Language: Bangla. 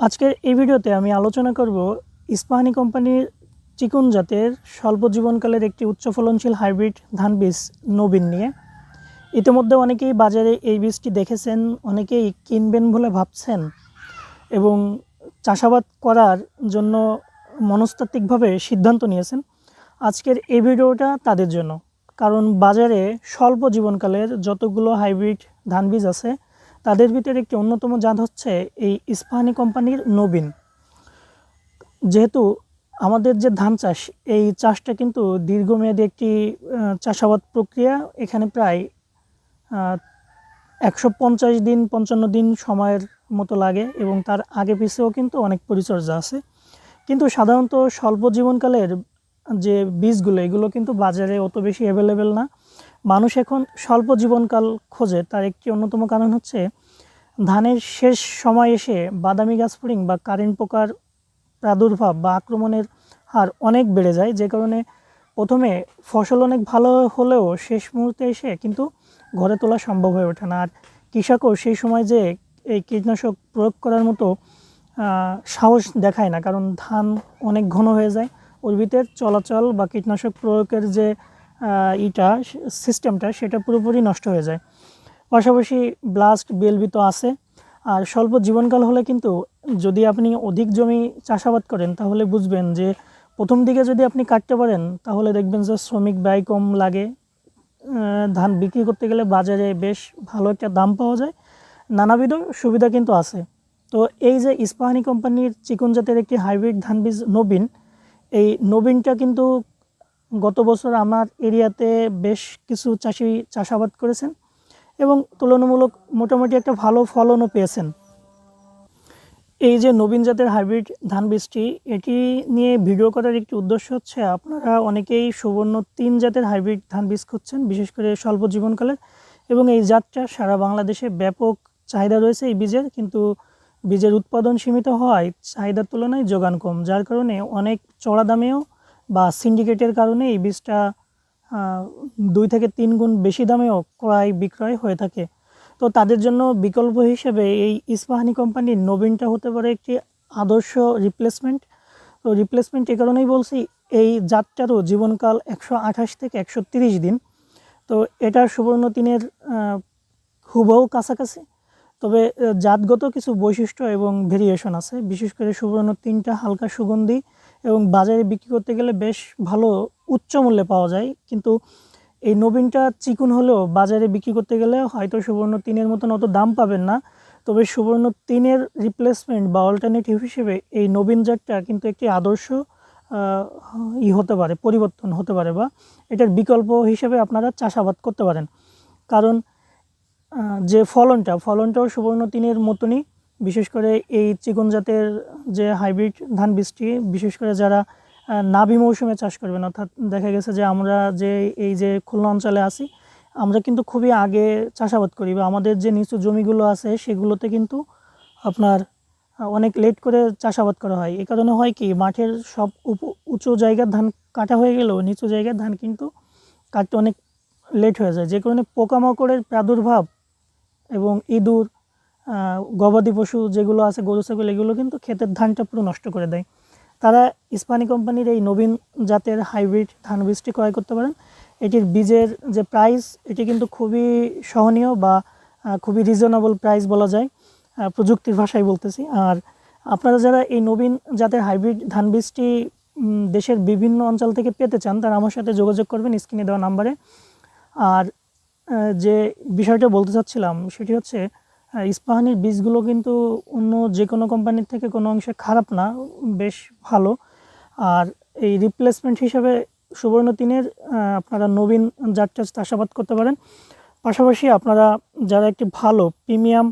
আজকের এই ভিডিওতে আমি আলোচনা করব ইস্পাহানি কোম্পানির চিকুন জাতের স্বল্প জীবনকালের একটি উচ্চ ফলনশীল হাইব্রিড ধান বীজ নবীন নিয়ে। ইতিমধ্যে অনেকেই বাজারে এই বীজটি দেখেছেন, অনেকেই কিনবেন বলে ভাবছেন এবং চাষাবাদ করার জন্য মনস্তাত্ত্বিকভাবে সিদ্ধান্ত নিয়েছেন। আজকের এই ভিডিওটা তাদের জন্য, কারণ বাজারে স্বল্প জীবনকালের যতগুলো হাইব্রিড ধান বীজ আছে তাদের ভিতরে একটি অন্যতম জাত হচ্ছে এই ইস্পাহানি কোম্পানির নবীন। যেহেতু আমাদের যে ধান চাষ, এই চাষটা কিন্তু দীর্ঘমেয়াদী একটি চাষাবাদ প্রক্রিয়া। এখানে প্রায় একশো পঞ্চাশ দিন, পঞ্চান্ন দিন সময়ের মতো লাগে এবং তার আগে পিছেও কিন্তু অনেক পরিচর্যা আছে। কিন্তু সাধারণত স্বল্প জীবনকালের যে বীজগুলো, এগুলো কিন্তু বাজারে অত বেশি অ্যাভেলেবেল না। মানুষ এখন স্বল্প জীবনকাল খোঁজে, তার একটি অন্যতম কারণ হচ্ছে ধানের শেষ সময় এসে বাদামি গাছ ফড়িং বা কারেন্ট পোকার প্রাদুর্ভাব বা আক্রমণের হার অনেক বেড়ে যায়, যে কারণে প্রথমে ফসল অনেক ভালো হলেও শেষ মুহূর্তে এসে কিন্তু ঘরে তোলা সম্ভব হয়ে ওঠে না। আর কৃষকও সেই সময় যে এই কীটনাশক প্রয়োগ করার মতো সাহস দেখায় না, কারণ ধান অনেক ঘন হয়ে যায়। উদ্ভিদের চলাচল বা কীটনাশক প্রয়োগের যে ইটা সিস্টেমটা সেটা পুরোপুরি নষ্ট হয়ে যায়। পাশাপাশি ব্লাস্ট বিএলবি তো আছে। আর স্বল্প জীবনকাল হলে কিন্তু যদি আপনি অধিক জমি চাষাবাদ করেন, তাহলে বুঝবেন যে প্রথম দিকে যদি আপনি কাটতে পারেন, তাহলে দেখবেন যে শ্রমিক ব্যয় কম লাগে। ধান বিক্রি করতে গেলে বাজারে বেশ ভালো একটা দাম পাওয়া যায়। নানাবিধ সুবিধা কিন্তু আছে। তো এই যে ইস্পাহানি কোম্পানির চিকন জাতের একটি হাইব্রিড ধান বীজ নবীন, এই নবীনটা কিন্তু গত বছর আমার এরিয়াতে বেশ কিছু চাষি চাষাবাদ করেছেন এবং তুলনামূলক মোটামুটি একটা ভালো ফলনও পেয়েছেন। এই যে নবীন জাতের হাইব্রিড ধান বীজটি, এটি নিয়ে ভিডিও করার একটি উদ্দেশ্য হচ্ছে, আপনারা অনেকেই সুবর্ণ তিন জাতের হাইব্রিড ধান বীজ খুঁজছেন, বিশেষ করে স্বল্প জীবনকালের এবং এই জাতটা সারা বাংলাদেশে ব্যাপক চাহিদা রয়েছে এই বীজের, কিন্তু বীজের উৎপাদন সীমিত হওয়ায় চাহিদার তুলনায় যোগান কম, যার কারণে অনেক চড়া দামেও বা সিন্ডিকেটের কারণে এই বীজটা দুই থেকে তিন গুণ বেশি দামেও ক্রয় বিক্রয় হয়ে থাকে। তো তাদের জন্য বিকল্প হিসেবে এই ইস্পাহানি কোম্পানির নবীনটা হতে পারে একটি আদর্শ রিপ্লেসমেন্ট তো রিপ্লেসমেন্ট এ কারণেই বলছি, এই জাতটারও জীবনকাল একশো আঠাশ থেকে একশো তিরিশ দিন। তো এটা সুবর্ণ তিনের হুবহু কাছাকাছি। তবে জাতগত কিছু বৈশিষ্ট্য এবং ভেরিয়েশন আছে। বিশেষ করে সুবর্ণ তিনটা হালকা সুগন্ধি এবং বাজারে বিক্রি করতে গেলে বেশ ভালো উচ্চ মূল্যে পাওয়া যায়। কিন্তু এই নবীনটা চিকুন হলেও বাজারে বিক্রি করতে গেলে হয়তো সুবর্ণ তিনের মতন অত দাম পাবেন না। তবে সুবর্ণ তিনের রিপ্লেসমেন্ট বা অল্টারনেটিভ হিসেবে এই নবীন জাতটা কিন্তু একটি আদর্শ ই হতে পারে, পরিবর্তন হতে পারে বা এটার বিকল্প হিসেবে আপনারা চাষাবাদ করতে পারেন। কারণ যে ফলনটা, ফলনটাও সুবর্ণ তিনের মতনই বিশেষ করে এই চিকন জাতের যে হাইব্রিড ধান বীজটি, বিশেষ করে যারা নাবি মৌসুমে চাষ করবেন, অর্থাৎ দেখা গেছে যে আমরা যে এই যে খুলনা অঞ্চলে আছি, আমরা কিন্তু খুবই আগে চাষাবাদ করি বা আমাদের যে নিচু জমিগুলো আছে সেগুলোতে কিন্তু আপনার অনেক লেট করে চাষাবাদ করা হয়। এই কারণে হয় কি, মাঠের সব উঁচু জায়গার ধান কাটা হয়ে গেলেও নিচু জায়গার ধান কিন্তু কাটতে অনেক লেট হয়ে যায়। যে কারণে পোকামাকড়ের প্রাদুর্ভাব এবং ইঁদুর গবাদি পশু যেগুলো আছে, গরু, ছাগল, এগুলো কিন্তু ক্ষেতের ধানটা পুরো নষ্ট করে দেয়। তারা ইস্পানি কোম্পানির এই নবীন জাতের হাইব্রিড ধান বীজটি ক্রয় করতে পারেন। এটির বীজের যে প্রাইস, এটি কিন্তু খুবই সহনীয় বা খুবই রিজনেবল প্রাইস বলা যায় প্রযুক্তির ভাষায় বলতেছি। আর আপনারা যারা এই নবীন জাতের হাইব্রিড ধান বীজটি দেশের বিভিন্ন অঞ্চল থেকে পেতে চান, তারা আমার সাথে যোগাযোগ করবেন স্ক্রিনে দেওয়া নাম্বারে। আর যে বিষয়টা বলতে চাচ্ছিলাম, সেটি হচ্ছে ইস্পাহানির বীজগুলো কিন্তু অন্য যে কোনো কোম্পানির থেকে কোনো অংশে খারাপ না, বেশ ভালো। আর এই রিপ্লেসমেন্ট হিসাবে সুবর্ণ তিনের আপনারা নবীন জাতটা চাষাবাদ করতে পারেন। পাশাপাশি আপনারা যারা একটি ভালো প্রিমিয়াম